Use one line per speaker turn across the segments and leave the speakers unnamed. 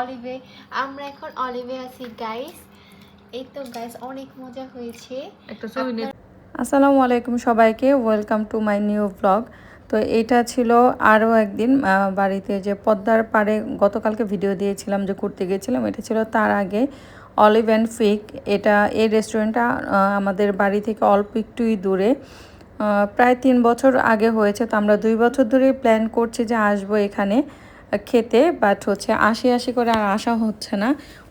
অলিভে আমরা এখন অলিভে আছি গাইস এই তো গাইস অনেক মজা হয়েছে।
একটা ছবি
আসসালামু আলাইকুম সবাইকে welcome to my new blog তো এটা ছিল আরও একদিন বাড়িতে যে পদ্মার পাড়ে গতকালকে ভিডিও দিয়েছিলাম যে ঘুরতে গিয়েছিলাম এটা ছিল তার আগে। অলিভ অ্যান্ড ফিক এটা এই রেস্টুরেন্টটা আমাদের বাড়ি থেকে অল্প একটুই দূরে। প্রায় তিন বছর আগে হয়েছে তো আমরা দুই বছর ধরেই প্ল্যান করছি যে আসব এখানে। খেতে বাট হচ্ছে আশি আশি করে আর আসা হচ্ছে না।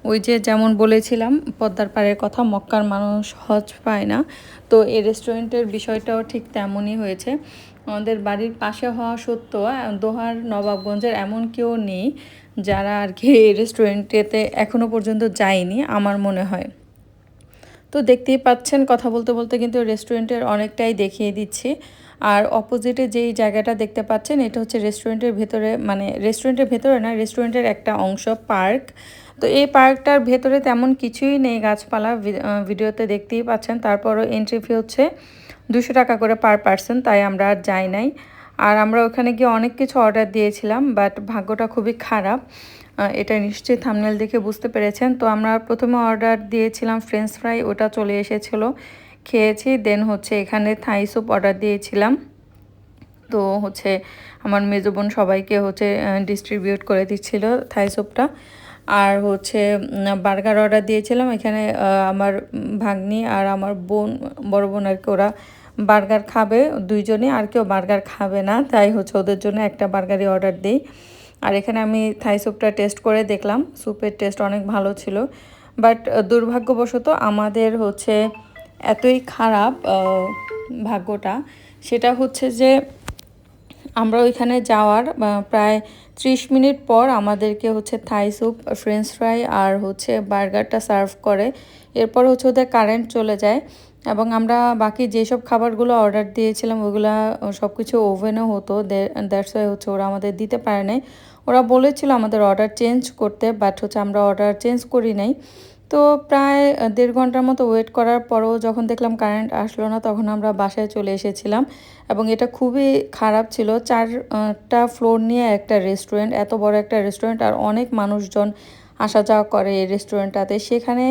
ওই যে যেমন বলেছিলাম, পদ্মার পাড়ের কথা মক্কার মানুষ হজ পায় না। তো এই রেস্টুরেন্টের বিষয়টাও ঠিক তেমনই হয়েছে। আমাদের বাড়ির পাশে হওয়া সত্ত্বেও দোহার নবাবগঞ্জের এমন কেউ নেই যারা আর কি এই রেস্টুরেন্টেতে এখনও পর্যন্ত যায়নি, আমার মনে হয়। তো দেখতেই পাচ্ছেন, কথা বলতে বলতে কিন্তু রেস্টুরেন্টের অনেকটাই দেখিয়ে দিচ্ছি। আর অপোজিটে যেই জায়গাটা দেখতে পাচ্ছেন, এটা হচ্ছে রেস্টুরেন্টের ভেতরে মানে রেস্টুরেন্টের ভেতরে না রেস্টুরেন্টের একটা অংশ পার্ক তো এই পার্কটার ভেতরে তেমন কিছুই নেই গাছপালা ভিডিওতে দেখতেই পাচ্ছেন। তারপরও এন্ট্রি ফি হচ্ছে দুশো টাকা করে পার পার্সন তাই আমরা আর যাই নাই। আর আমরা ওখানে গিয়ে অনেক কিছু অর্ডার দিয়েছিলাম বাট ভাগ্যটা খুবই খারাপ। এটা নিশ্চয়ই থামনেল দেখে বুঝতে পেরেছেন। তো আমরা প্রথমে অর্ডার দিয়েছিলাম ফ্রেঞ্চ ফ্রাই ওটা চলে এসেছিল। খেয়েছি দেন হচ্ছে এখানে থাই স্যুপ অর্ডার দিয়েছিলাম। তো হচ্ছে আমার মেজো বোন সবাইকে হচ্ছে ডিস্ট্রিবিউট করে দিচ্ছিল থাই স্যুপটা আর হচ্ছে বার্গার অর্ডার দিয়েছিলাম। এখানে আমার ভাগ্নি আর আমার বোন, বড় বোন আর কি, ওরা বার্গার খাবে দুইজনে আর কেউ বার্গার খাবে না, তাই হচ্ছে ওদের জন্য একটা বার্গারই অর্ডার দিই। আর এখানে আমি থাই স্যুপটা টেস্ট করে দেখলাম। স্যুপের টেস্ট অনেক ভালো ছিল। বাট দুর্ভাগ্যবশত আমাদের হচ্ছে এতই খারাপ ভাগ্যটা। সেটা হচ্ছে যে আমরা ওইখানে যাওয়ার প্রায় ত্রিশ মিনিট পর আমাদেরকে হচ্ছে থাই স্যুপ ফ্রেঞ্চ ফ্রাই আর হচ্ছে বার্গারটা সার্ভ করে। এরপর হচ্ছে ওদের কারেন্ট চলে যায়। এবং আমরা বাকি যেসব খাবারগুলো অর্ডার দিয়েছিলাম, ওগুলো সব কিছু ওভেনে হতো। দ্যাটস ওয়াই হচ্ছে ওরা আমাদের দিতে পারে নাই। ওরা বলেছিল আমাদের অর্ডার চেঞ্জ করতে বাট হচ্ছে আমরা অর্ডার চেঞ্জ করি নাই। তো প্রায় দেড় ঘণ্টার মতো ওয়েট করার পরও যখন দেখলাম কারেন্ট আসলো না, তখন আমরা বাসায় চলে এসেছিলাম। এবং এটা খুবই খারাপ ছিল। চারটা ফ্লোর নিয়ে একটা রেস্টুরেন্ট এত বড় একটা রেস্টুরেন্ট আর অনেক মানুষজন আসা যাওয়া করে এই রেস্টুরেন্টটাতে সেখানে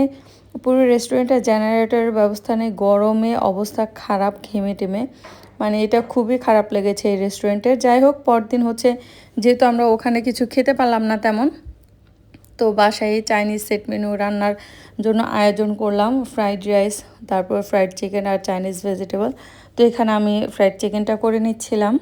পুরো রেস্টুরেন্টের জেনারেটরের ব্যবস্থা নেই, গরমে অবস্থা খারাপ ঘেমে টেমে মানে এটা খুবই খারাপ লেগেছে এই রেস্টুরেন্টের যাই হোক, পরদিন হচ্ছে, যেহেতু আমরা ওখানে কিছু খেতে পারলাম না তেমন, তো বাসায় চাইনিজ সেট মেনু রান্নার জন্য আয়োজন করলাম ফ্রাইড রাইস তারপর ফ্রাইড চিকেন আর চাইনিজ ভেজিটেবল তো এখানে আমি ফ্রাইড চিকেনটা করে নিচ্ছিলাম।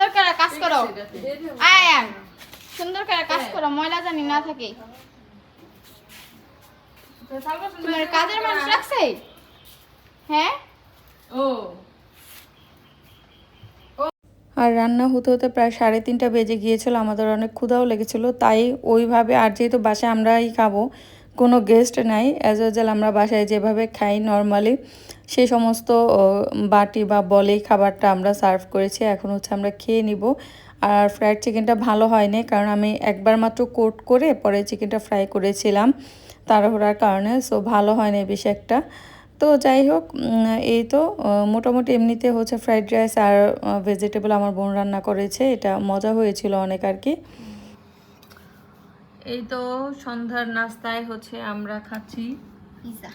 সুন্দর করে কাজ করো। সুন্দর করে কাজ করো ময়লা জানি না থাকে। তোমার কাজের মানুষ রাখছে? হ্যাঁ?
আর রান্না হতে হতে প্রায় সাড়ে তিনটা বেজে গিয়েছিল আমাদের অনেক ক্ষুধাও লেগেছিল তাই ওইভাবে আর যেহেতু বাসায় আমরাই খাব কোনো গেস্ট নাই অ্যাজ ওয়েল আমরা বাসায় যেভাবে খাই নর্মালি সেই সমস্ত বাটি বা বলেই খাবারটা আমরা সার্ভ করেছি। এখন হচ্ছে আমরা খেয়ে নিব। আর ফ্রাইড চিকেনটা ভালো হয়নি, কারণ আমি একবার মাত্র কোট করে পরে চিকেনটা ফ্রাই করেছিলাম তাড়াহুড়ার কারণে, সো ভালো হয়নি বেশি একটা। তো যাই হোক এই তো মোটামুটি এমনিতে হচ্ছে ফ্রাইড রাইস আর ভেজিটেবল আমার বোন রান্না করেছে। এটা মজা হয়েছিল অনেক আর কি। এই তো সন্ধ্যার নাস্তায় হচ্ছে আমরা খাচ্ছি।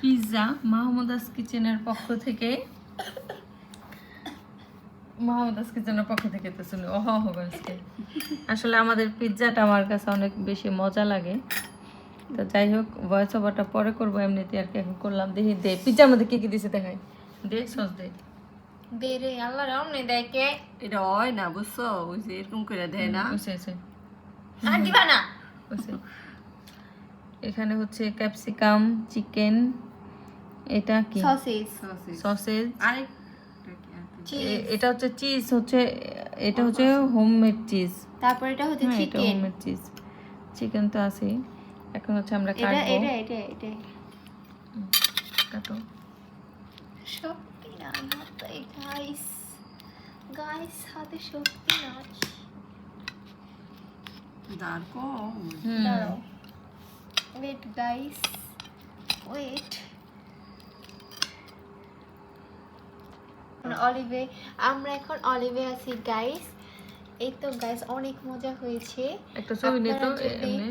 পিৎজা মাহমুদাস কিচেনের পক্ষ থেকে। মাহমুদাস কিচেনের পক্ষ থেকে তো শুনি ওহ আজকে আসলে আমাদের পিৎজাটা আমার কাছে অনেক বেশি মজা লাগে। তো যাই হোক ভয়েস ওভারটা পরে করব এমনিতে আর কি এখন করলাম। দেখি দে পিৎজার মধ্যে কি কি দিছে দেখাই। দে সস দে।
দে রে আল্লাহ রাম নেই দেখে।
এটা হয় না বুঝছ? ওই যে এরকম করে দেয় না।
আর দিবা না।
এখানে হচ্ছে ক্যাপসিকাম চিকেন এটা কি?
সসেজ।
সসেজ। এটা হচ্ছে চিজ হচ্ছে এটা হচ্ছে হোমমেড চিজ
তারপর এটা হচ্ছে
এটা
চিকেন
হোমমেড চিজ চিকেন তো আছেই। এখন হচ্ছে আমরা কাটবো।
এটা এটা এটা।
কাটো।
সত্যি না গাইস গাইস হাতে সত্যি না।
দাঁড় কম
দাঁড়াও। ওয়েট গাইস ওয়েট অলিভে আমরা এখন অলিভে আছি গাইস এই তো গাইস অনেক মজা হয়েছে।
একটা ছবি নে তো এমনি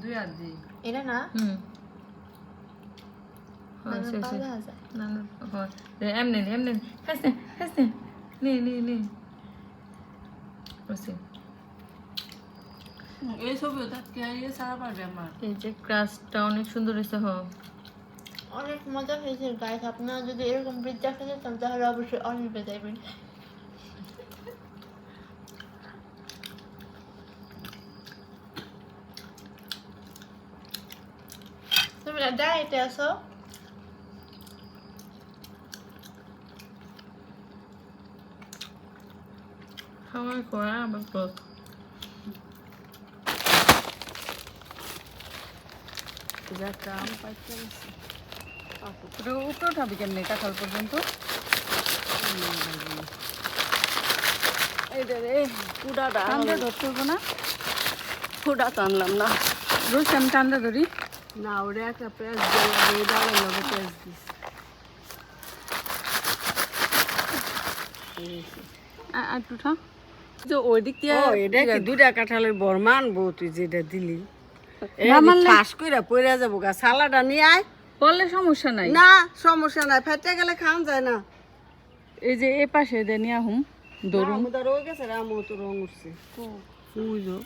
দুই আর দি
এটা না?
হুম। হ্যাঁ, হয়। এমনি এমনি নে। হাস নে, নে। নে।
এই ছবি থাকতে ইয়ে সারা পারবে আমার।
এই যে ক্রাস্টটা অনেক সুন্দর হয়েছে হ
অনেক মজা হয়েছে গাইস আপনারা যদি এরকম পিৎজা খেতে চান তাহলে অবশ্যই অলিভে যাবেন। তুমি ডায়েটে আসো
খাওয়ার করা আবার
আম পাইতে গেছি
ওটা উপরে উঠাবি কেমনি? কাঁঠাল পর্যন্ত।
এইটা রে কুড়াটা
ঠান্ডা ধরতে না?
কুড়া তো আনলাম না।
রোজ আমি ঠান্ডা ধরি।
না ওরে একটা পেঁয়াজ দিয়ে এই লগে পেঁয়াজ দিস।
আর উঠা
যে ওই দিক দিয়ে কি দুইটা কাঁঠালের বরমান বউ তুই যেটা দিলি। ঠাস কইরা পইরা যাব গা সালাডা নিয়ে আয়।
বললে সমস্যা নাই।
না সমস্যা নাই ফেটে গেলে খাওয়া যায় না।
এই যে এ পাশে দেনিয়া হুম দরুন।
দরুন রয়ে গেছে রে আমু তো রং উঠছে। বুঝো